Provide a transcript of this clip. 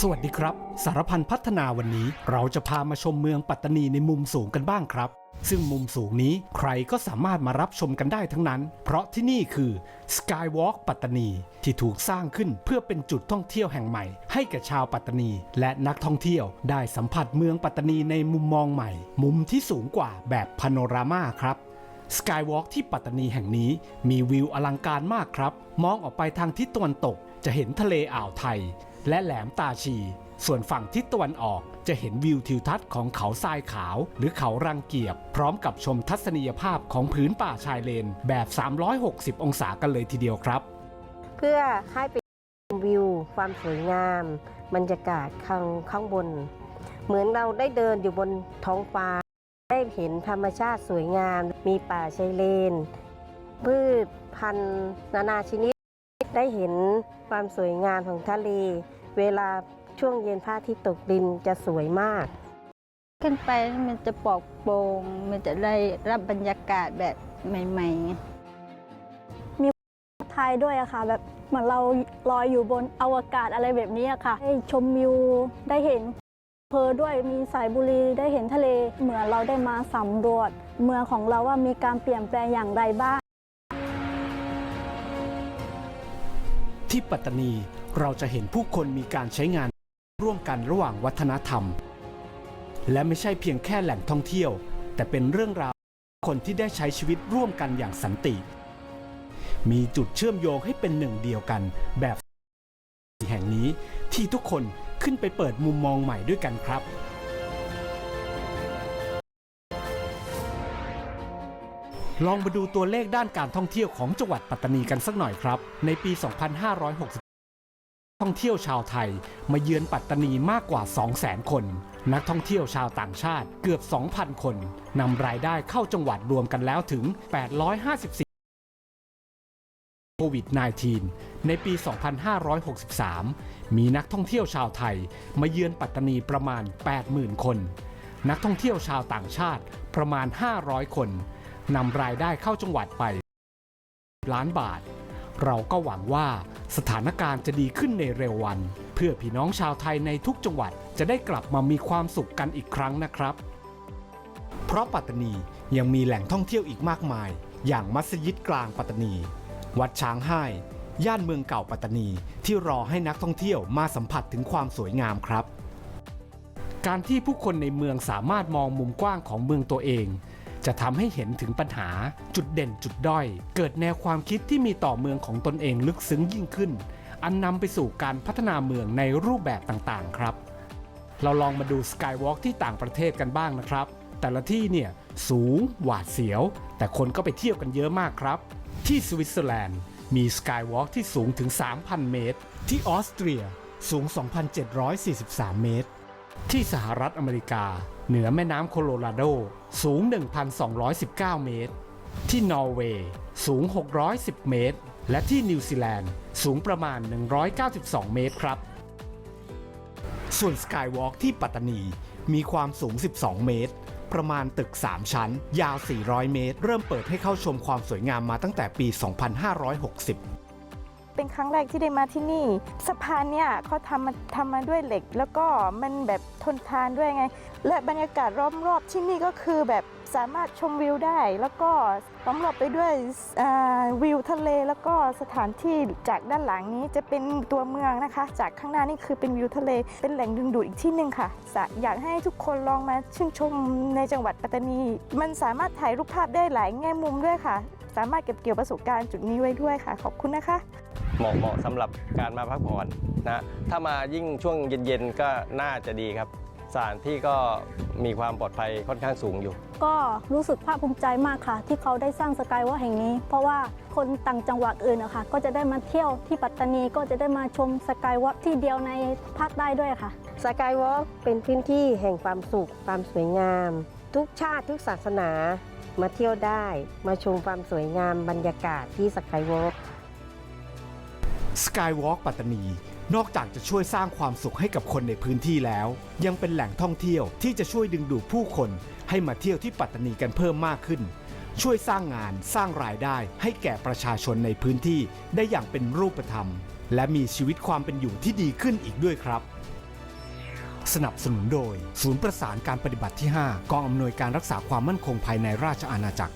สวัสดีครับ สารพันพัฒนาวันนี้ เราจะพามาชมเมืองปัตตานีในมุมสูงกันบ้างครับ ซึ่งมุมสูงนี้ใครก็สามารถมารับชมกันได้ทั้งนั้น เพราะที่นี่คือ Skywalk ปัตตานี ที่ถูกสร้างขึ้นเพื่อเป็นจุดท่องเที่ยวแห่งใหม่ ให้แก่ชาวปัตตานี และนักท่องเที่ยวได้สัมผัสเมืองปัตตานีในมุมมองใหม่ มุมที่สูงกว่าแบบพาโนรามาครับสกายวอล์กที่ปัตตานีแห่งนี้มีวิวอลังการมากครับ มองออกไปทางทิศตะวันตกจะเห็นทะเลอ่าวไทย และแหลมตาชี ส่วนฝั่งทิศตะวันออกจะเห็นวิวทิวทัศน์ของเขาทรายขาว หรือเขารังเกียบ พร้อมกับชมทัศนียภาพของพื้นป่าชายเลน แบบ 360 องศากันเลยทีเดียวครับ เพื่อให้ไปชมวิว ความสวยงาม บรรยากาศข้างข้างบน เหมือนเราได้เดินอยู่บนท้องฟ้า ได้เห็นธรรมชาติสวยงาม มีป่าชายเลน พืชพันธุ์นานาชนิด ได้เห็นความสวยงามของทะเล เวลาช่วงเย็นพระอาทิตย์ตกดินจะสวยมาก ขึ้นไปมันจะปลอดโปร่งมันจะได้รับบรรยากาศแบบใหม่ๆไทยด้วยอะค่ะ แบบเหมือนเราลอยอยู่บนอวกาศอะไรแบบนี้อะค่ะได้ชมวิวได้เห็นเพอด้วยมีสายบุรีได้เห็นทะเลเหมือนเราได้มาสำรวจ เมืองของเราว่ามีการเปลี่ยนแปลงอย่างไรบ้าง ที่ปัตตานีเราจะเห็นผู้คนมีการใช้งานร่วมกันระหว่างวัฒนธรรม และไม่ใช่เพียงแค่แหล่งท่องเที่ยว แต่เป็นเรื่องราวคนที่ได้ใช้ชีวิตร่วมกันอย่างสันติ มีจุดเชื่อมโยงให้เป็นหนึ่งเดียวกันแบบแห่งนี้ที่ทุกคนขึ้นไปเปิดมุมมองใหม่ด้วยกันครับ ลองมาดูตัวเลขด้านการท่องเที่ยวของจังหวัดปัตตานีกันสักหน่อยครับ ในปี 2560ท่องเที่ยวชาวไทยมาเยือนปัตตานีมากกว่า 200,000 คน นักท่องเที่ยวชาวต่างชาติเกือบ 2,000 คน นำรายได้เข้าจังหวัดรวมกันแล้วถึง 854โควิด -19 ในปี 2563 มีนักท่องเที่ยวชาวไทยมาเยือนปัตตานีประมาณ 80,000 คน นักท่องเที่ยวชาวต่างชาติประมาณ 500 คน นำรายได้เข้าจังหวัดไป ล้านบาท เราก็หวังว่าสถานการณ์จะดีขึ้นในเร็ววัน เพื่อพี่น้องชาวไทยในทุกจังหวัดจะได้กลับมามีความสุขกันอีกครั้งนะครับ เพราะปัตตานียังมีแหล่งท่องเที่ยวอีกมากมาย อย่างมัสยิดกลางปัตตานี วัดช้างไห้ย่านเมืองเก่าปัตตานีที่รอให้นักท่องเที่ยวมาสัมผัสถึงความสวยงามครับ การที่ผู้คนในเมืองสามารถมองมุมกว้างของเมืองตัวเอง จะทำให้เห็นถึงปัญหาจุดเด่นจุดด้อย เกิดแนวความคิดที่มีต่อเมืองของตนเองลึกซึ้งยิ่งขึ้น อันนำไปสู่การพัฒนาเมืองในรูปแบบต่างๆ ครับ เราลองมาดูสกายวอล์กที่ต่างประเทศกันบ้างนะครับ แต่ละที่เนี่ยสูงหวาดเสียว แต่คนก็ไปเที่ยวกันเยอะมากครับ ที่สวิตเซอร์แลนด์มีสกายวอล์กที่สูงถึง 3,000 เมตร ที่ออสเตรียสูง 2,743 เมตร ที่สหรัฐอเมริกา เหนือแม่น้ำโคโลราโด สูง 1,219 เมตร ที่นอร์เวย์สูง 610 เมตร และที่นิวซีแลนด์สูงประมาณ 192 เมตรครับ ส่วนสกายวอล์กที่ปัตตานีมีความสูง 12 เมตร ประมาณตึก 3 ชั้น ยาว 400 เมตร เริ่มเปิดให้เข้าชมความสวยงามมาตั้งแต่ปี 2560 เป็นครั้งแรกที่ได้มาที่นี่ สะพานเนี่ยเขาทำมาทำมาด้วยเหล็ก แล้วก็มันแบบทนทานด้วยไง และบรรยากาศล้อมรอบที่นี่ก็คือแบบสามารถชมวิวได้ แล้วก็ล้อมรอบไปด้วยวิวทะเล แล้วก็สถานที่จากด้านหลังนี้จะเป็นตัวเมืองนะคะ จากข้างหน้านี่คือเป็นวิวทะเล เป็นแหล่งดึงดูดอีกที่หนึ่งค่ะ อยากให้ทุกคนลองมาชื่นชมในจังหวัดปัตตานี มันสามารถถ่ายรูปภาพได้หลายแง่มุมด้วยค่ะ สามารถเก็บเกี่ยวประสบการณ์จุดนี้ไว้ด้วยค่ะ ขอบคุณนะคะ เหมาะเหมาะสำหรับการมาพักผ่อนนะถ้ามายิ่งช่วงเย็นๆก็น่าจะดีครับสถานที่ก็มีความปลอดภัยค่อนข้างสูงอยู่ ก็รู้สึกภาคภูมิใจมากค่ะ ที่เขาได้สร้างสกายวอล์กแห่งนี้ เพราะว่าคนต่างจังหวัดอื่นอะค่ะก็จะได้มาเที่ยวที่ปัตตานีก็จะได้มาชมสกายวอล์กที่เดียวในภาคใต้ด้วยค่ะ สกายวอล์กเป็นพื้นที่แห่งความสุข ความสวยงาม ทุกชาติทุกศาสนามาเที่ยวได้ มาชมความสวยงามบรรยากาศที่สกายวอล์ก Skywalk ปัตตานี นอกจากจะช่วยสร้างความสุขให้กับคนในพื้นที่แล้ว ยังเป็นแหล่งท่องเที่ยวที่จะช่วยดึงดูดผู้คนให้มาเที่ยวที่ปัตตานีกันเพิ่มมากขึ้น ช่วยสร้างงานสร้างรายได้ให้แก่ประชาชนในพื้นที่ได้อย่างเป็นรูปธรรม และมีชีวิตความเป็นอยู่ที่ดีขึ้นอีกด้วยครับสนับสนุนโดย ศูนย์ประสานการปฏิบัติที่ 5 กองอำนวยการรักษาความมั่นคงภายในราชอาณาจักร